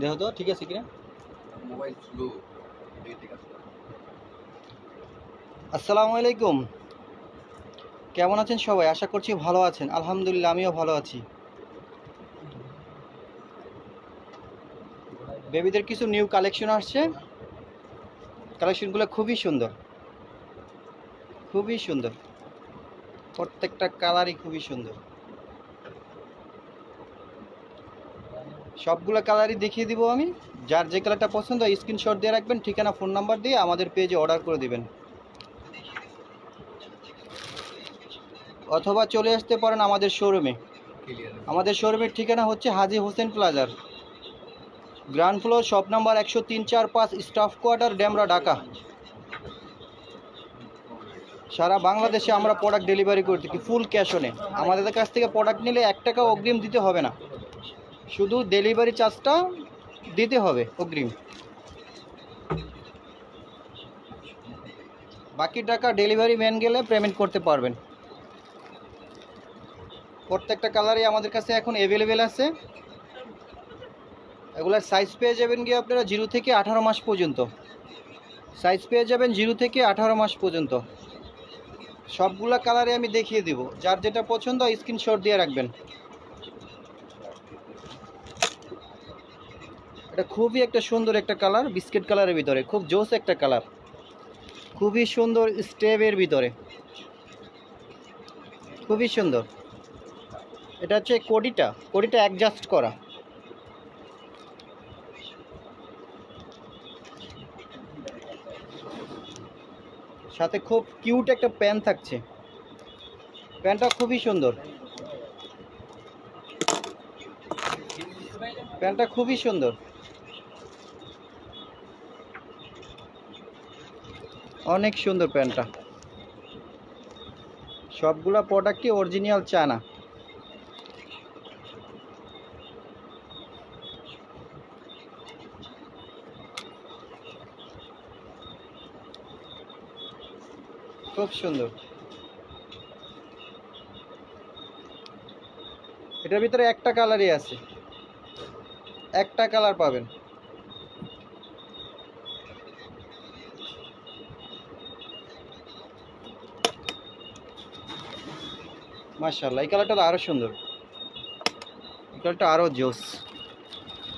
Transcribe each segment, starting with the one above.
দেখো তো ঠিক আছে কিনা? মোবাইল স্লো আসসালামু আলাইকুম। কেমন আছেন সবাই? আশা করছি ভালো আছেন। আলহামদুলিল্লাহ আমিও ভালো আছি। বেবিদের কিছু নিউ কালেকশন আসছে। কালেকশনগুলো খুবই সুন্দর। খুবই সুন্দর। প্রত্যেকটা কালারই খুবই সুন্দর। সবগুলো কালারই দেখিয়ে দিব আমি। যার যে কালারটা পছন্দ হয় স্ক্রিনশট দিয়ে রাখবেন, ঠিকানা ফোন নাম্বার দিয়ে আমাদের পেজে অর্ডার করে দিবেন। অথবা চলে আসতে পারেন আমাদের শোরুমে আমাদের শোরুমের ঠিকানা হচ্ছে হাজি হোসেন প্লাজার। গ্রাউন্ড ফ্লোর শপ নাম্বার একশো তিন চার পাঁচ স্টাফ কোয়ার্টার ড্যামরা ঢাকা। সারা বাংলাদেশে আমরা প্রোডাক্ট ডেলিভারি করে থাকি ফুল ক্যাশ অনে আমাদের কাছ থেকে প্রোডাক্ট নিলে এক টাকা অগ্রিম দিতে হবে না। শুধু ডেলিভারি চার্জটা দিতে হবে অগ্রিম। বাকি টাকা ডেলিভারি ম্যান গেলে পেমেন্ট করতে পারবেন। প্রত্যেকটা কালারই আমাদের কাছে এখন অ্যাভেলেবেল আছে। এগুলার সাইজ পেয়ে যাবেন গিয়ে আপনারা জিরো থেকে আঠারো মাস পর্যন্ত। সাইজ পেয়ে যাবেন জিরো থেকে আঠারো মাস পর্যন্ত। সবগুলা কালারে আমি দেখিয়ে দিব। যার যেটা পছন্দ স্ক্রিনশট দিয়ে রাখবেন। এটা খুবই একটা সুন্দর একটা কালার, বিস্কিট কালারের ভিতরে, খুব জোস একটা কালার। খুবই সুন্দর স্টেপের ভিতরে। খুবই সুন্দর। এটা হচ্ছে কোডিটা কোডিটা অ্যাডজাস্ট করা। সাথে খুব কিউট একটা প্যান থাকছে। প্যানটা খুবই সুন্দর। প্যান্টটা খুবই সুন্দর। অনেক সুন্দর প্যান্টটা। সবগুলা প্রোডাক্টই অরিজিনাল চায়না? খুব সুন্দর। এটার ভিতরে একটা কালারই আছে। একটা কালার পাবেন। মার্শাল্লাহ এই কালারটা তো আরও সুন্দর। এই কালারটা আরও জোস।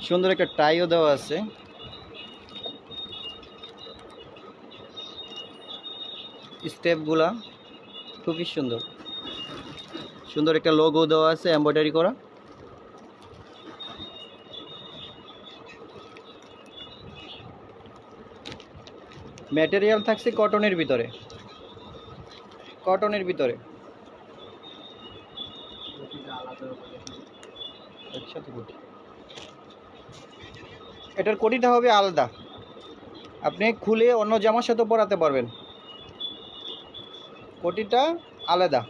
সুন্দর একটা টাইও দেওয়া আছে। স্টেপগুলা খুবই সুন্দর। সুন্দর একটা লোগো দেওয়া আছে এমব্রয়ডারি করা। ম্যাটেরিয়াল থাকছে কটনের ভিতরে। কটনের ভিতরে। একসাথে কোটি এটার কোটিটা হবে আলাদা। আপনি খুলে অন্য জামার সাথে পরাতে পারবেন। কোটিটা আলাদা।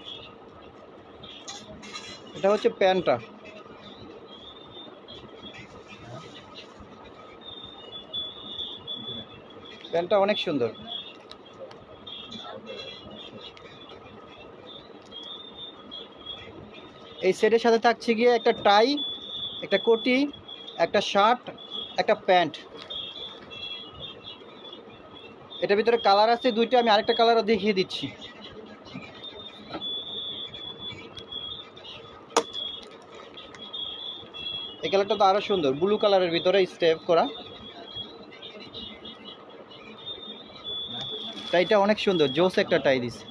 এটা হচ্ছে প্যান্টটা। প্যান্টটা অনেক সুন্দর। এই সেটের সাথে থাকছে গিয়ে একটা টাই একটা কোটি, একটা শার্ট, একটা প্যান্ট। এটার ভিতরে কালার আছে, দুইটা আমি আরেকটা কালারও দেখিয়ে দিচ্ছি। এই কালারটা তো আরও সুন্দর, ব্লু কালারের ভিতরে স্টেপ করা। টাইটা অনেক সুন্দর, জোস একটা টাই দিছে।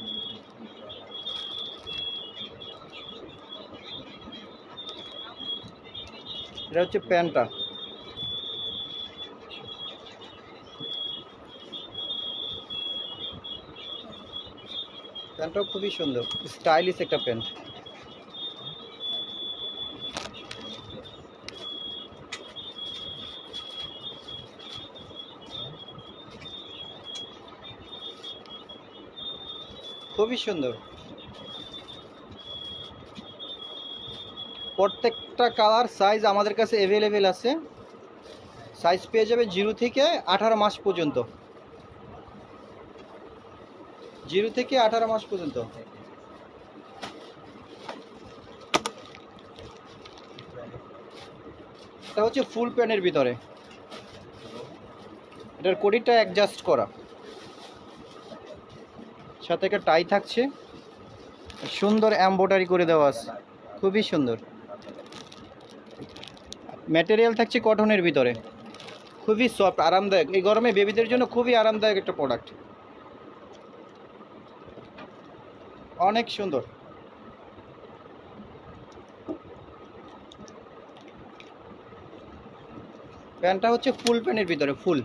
এটা হচ্ছে প্যান্টটা। প্যান্টটাও খুবই সুন্দর স্টাইলিশ একটা প্যান্ট। খুবই সুন্দর। প্রত্যেকটা কালার সাইজ আমাদের কাছে অ্যাভেলেবেল আছে। সাইজ পেয়ে যাবে জিরো থেকে আঠারো মাস পর্যন্ত। জিরো থেকে আঠারো মাস পর্যন্ত। এটা হচ্ছে ফুল প্যানের ভিতরে। এটার কোডিটা অ্যাডজাস্ট করা। সাথে একটা টাই থাকছে। সুন্দর এমব্রয়ডারি করে দেওয়া আছে। খুবই সুন্দর। ম্যাটেরিয়াল থাকছে কটনের ভিতরে। খুবই সফট আরামদায়ক। এই গরমে বেবিদের জন্য খুবই আরামদায়ক একটা প্রোডাক্ট অনেক সুন্দর। প্যান্টটা হচ্ছে ফুল প্যানের ভিতরে ফুল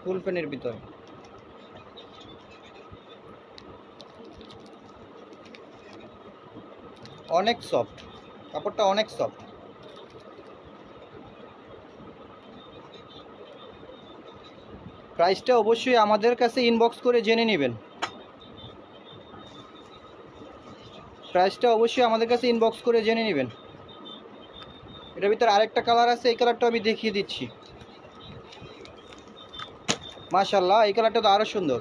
ফুল প্যানের ভিতরে। অনেক সফট কাপড়টা অনেক সফট প্রাইসটা অবশ্যই আমাদের কাছে ইনবক্স করে জেনে নেবেন। প্রাইসটা অবশ্যই আমাদের কাছে ইনবক্স করে জেনে নেবেন। এটার ভিতরে আরেকটা কালার আছে, এই কালারটা আমি দেখিয়ে দিচ্ছি। মাশাল্লাহ এই কালারটা তো আরও সুন্দর।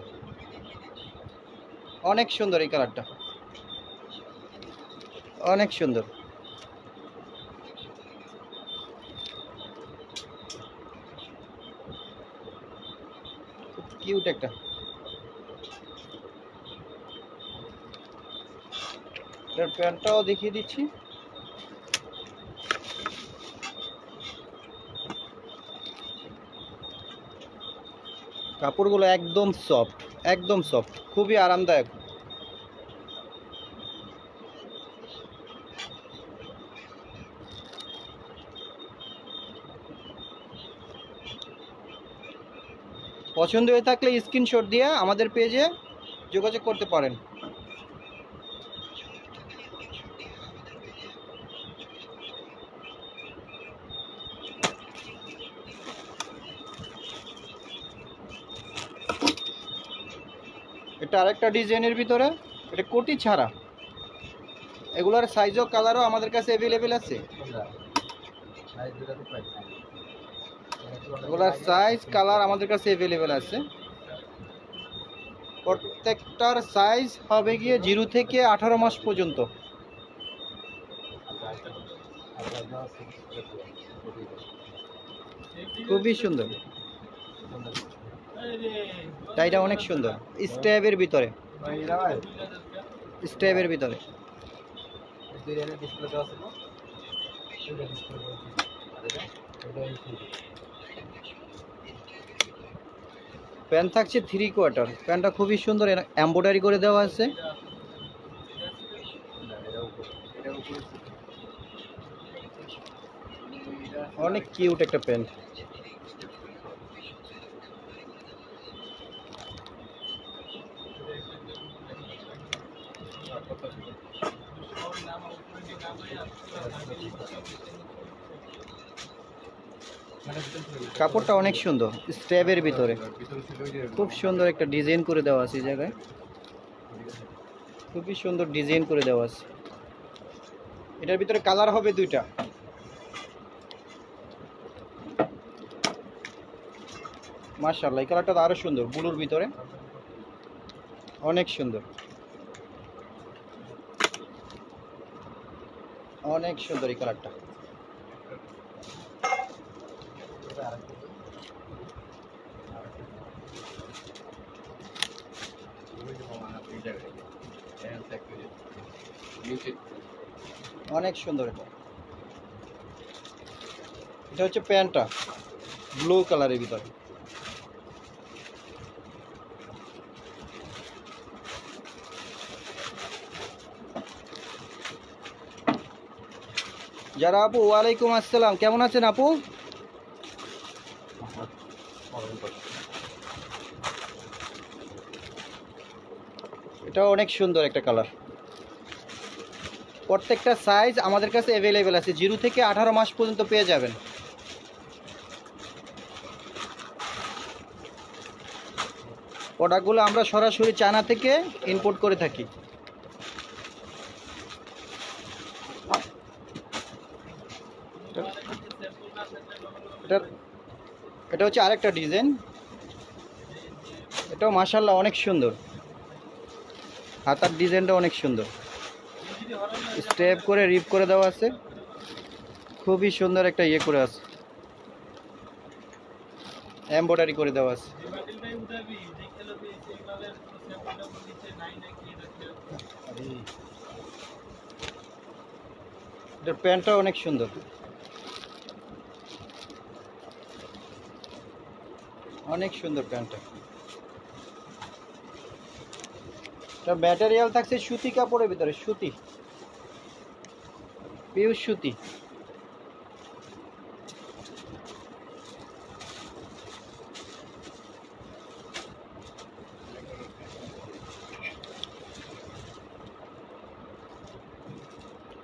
অনেক সুন্দর এই কালারটা অনেক সুন্দর। কিউট একটা। প্যান্টটাও দেখিয়ে দিচ্ছি। কাপড়গুলো একদম সফট একদম সফট খুবই আরামদায়ক। পছন্দ হয়ে থাকলে স্ক্রিনশট দিয়ে আমাদের পেজে যোগাযোগ করতে পারেন। এটা আরেকটা ডিজাইনের ভিতরে, এটা কোটি ছাড়া। এগুলোর সাইজও কালারও আমাদের কাছে অ্যাভেলেবেল আছে। এগুলোর সাইজ কালার আমাদের কাছে অ্যাভেলেবেল আছে। প্রত্যেকটার সাইজ হবে গিয়ে জিরো থেকে আঠারো মাস পর্যন্ত। খুবই সুন্দর। টাইটা অনেক সুন্দর। স্ট্যাবের ভিতরে। স্ট্যাবের ভিতরে। প্যান্ট থাকছে থ্রি কোয়ার্টার প্যান্টটা খুবই সুন্দর এম্ব্রয়ডারি করে দেওয়া আছে। অনেক কিউট একটা প্যান্ট। কাপড়টা অনেক সুন্দর স্ট্যাবের ভিতরে। খুব সুন্দর একটা ডিজাইন করে দেওয়া আছে এই জায়গায়। খুবই সুন্দর ডিজাইন করে দেওয়া আছে। এটার ভিতরে কালার হবে দুইটা। মার্শাল্লাহ এই কালারটা তো আরও সুন্দর, ব্লুর ভিতরে। অনেক সুন্দর। অনেক সুন্দর এই কালারটা। অনেক সুন্দর এটা। এটা হচ্ছে প্যান্টটা ব্লু কালারের ভিতরে। যারা আপু, ওয়ালাইকুম আসসালাম, কেমন আছেন আপু? এটা অনেক সুন্দর একটা কালার প্রত্যেকটা সাইজ আমাদের কাছে অ্যাভেলেবেল আছে। জিরো থেকে আঠারো মাস পর্যন্ত পেয়ে যাবেন। প্রোডাক্টগুলো আমরা সরাসরি চায়না থেকে ইম্পোর্ট করে থাকি। এটা এটা হচ্ছে আরেকটা ডিজাইন এটাও মাসাল্লাহ অনেক সুন্দর। হাতার ডিজাইনটা অনেক সুন্দর। স্টেপ করে রিপ করে দেওয়া আছে। খুবই সুন্দর একটা ইয়ে করে আছে। এমব্রয়ডারি করে দেওয়া আছে। এটার প্যান্টটা অনেক সুন্দর। অনেক সুন্দর প্যান্টটা। এটা ম্যাটেরিয়াল থাকছে সুতি কাপড়ের ভিতরে, সুতি। সুতি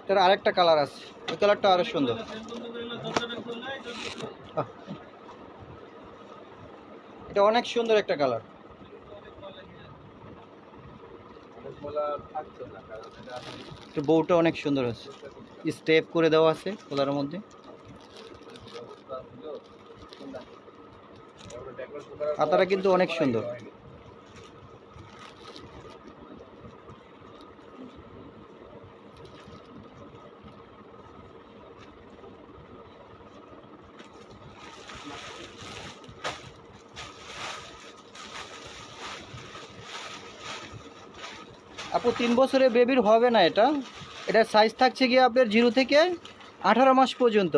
এটার আরেকটা কালার আছে। ওই কালারটা আরও সুন্দর। এটা অনেক সুন্দর একটা কালার বউটা অনেক সুন্দর আছে। স্টেপ করে দেওয়া আছে কলারের মধ্যে হাতাটা কিন্তু অনেক সুন্দর। আপু, তিন বছরে বেবির হবে না এটা এটার সাইজ থাকছে গিয়ে আপনার জিরো থেকে আঠারো মাস পর্যন্ত।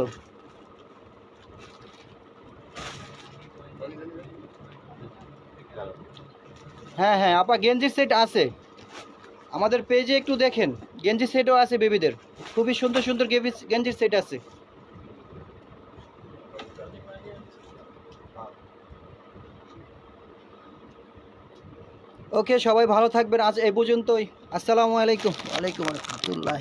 হ্যাঁ হ্যাঁ আপা, গেঞ্জি সেট আছে। আমাদের পেজে একটু দেখেন। গেঞ্জি সেটও আছে বেবিদের খুবই সুন্দর সুন্দর গেঞ্জি সেট আছে। ওকে সবাই ভালো থাকবেন। আজ এ পর্যন্তই। আসসালামু আলাইকুম। ওয়ালাইকুম রহমতুল্লাহ